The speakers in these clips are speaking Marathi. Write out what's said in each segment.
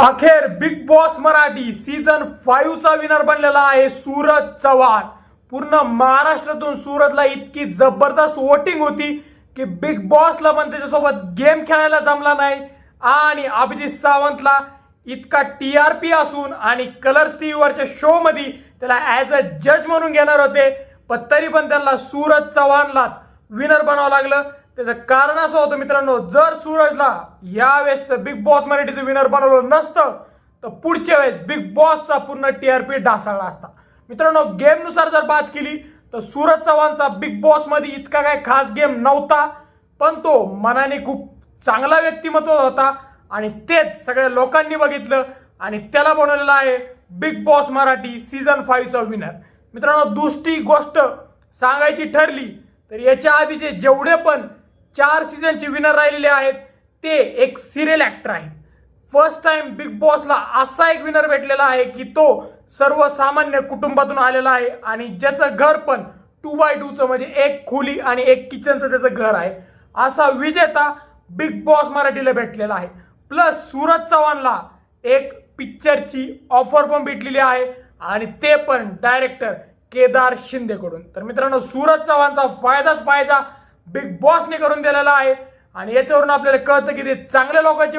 अखेर बिग बॉस मराठी सीझन फाईव्हचा विनर बनलेला आहे सूरज चव्हाण. पूर्ण महाराष्ट्रातून सूरजला इतकी जबरदस्त वोटिंग होती की बिग बॉसला पण त्याच्यासोबत गेम खेळायला जमला नाही. आणि अभिजित सावंतला इतका टी आर पी असून आणि कलर्स टीव्हीवरच्या शोमध्ये त्याला ॲज अ जज म्हणून घेणार होते. पण तरी पण त्यांना सूरज चव्हाणलाच विनर बनावं लागलं. त्याचं कारण असं होतं मित्रांनो जर सूरजला या वेळेसचं बिग बॉस मराठीचं विनर बनवलं नसतं तर पुढच्या वेळेस बिग बॉसचा पूर्ण टीआरपी ढासळला असता. मित्रांनो गेमनुसार जर बात केली तर सूरज चव्हाणचा बिग बॉसमध्ये इतका काय खास गेम नव्हता पण तो मनाने खूप चांगला व्यक्तिमत्व होता आणि तेच सगळ्या लोकांनी बघितलं आणि त्याला बनवलेलं आहे बिग बॉस मराठी सीझन फाईव्हचा विनर मित्रांनो दुसरी गोष्ट सांगायची ठरली तर याच्या आधीचे जेवढे पण चार सीझनचे विनर राहिलेले आहेत. ते एक सिरियल ऍक्टर आहेत. फर्स्ट टाइम बिग बॉसला असा एक विनर भेटलेला आहे की तो सर्वसामान्य कुटुंबातून आलेला आहे आणि ज्याचं घर पण टू बाय टूचं म्हणजे एक खोली आणि एक किचनचं त्याचं घर आहे. असा विजेता बिग बॉस मराठीला भेटलेला आहे. प्लस सूरज चव्हाणला एक पिक्चरची ऑफर पण भेटलेली आहे आणि ते पण डायरेक्टर केदार शिंदेकडून. तर मित्रांनो सूरज चव्हाणचा फायदाच फायदा बिग बॉसने करून दिलेला आहे. आणि याच्यावरून आपल्याला कळतं की ते चांगल्या लोकांचे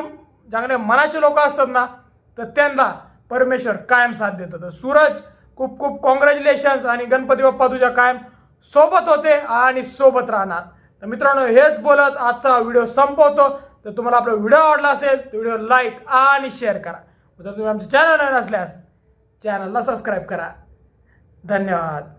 चांगल्या मनाचे लोक असतात ना तर त्यांना परमेश्वर कायम साथ देतो. तर सूरज खूप खूप कॉंग्रॅच्युलेशन्स आणि गणपती बाप्पा तुझ्या कायम सोबत होते आणि सोबत राहणार. तर मित्रांनो हेच बोलत आजचा व्हिडिओ संपवतो. तर तुम्हाला आपला व्हिडिओ आवडला असेल तर व्हिडिओ लाईक आणि शेअर करा. जर तुम्ही आमचे चॅनल नसल्यास चॅनलला सबस्क्राईब करा. धन्यवाद.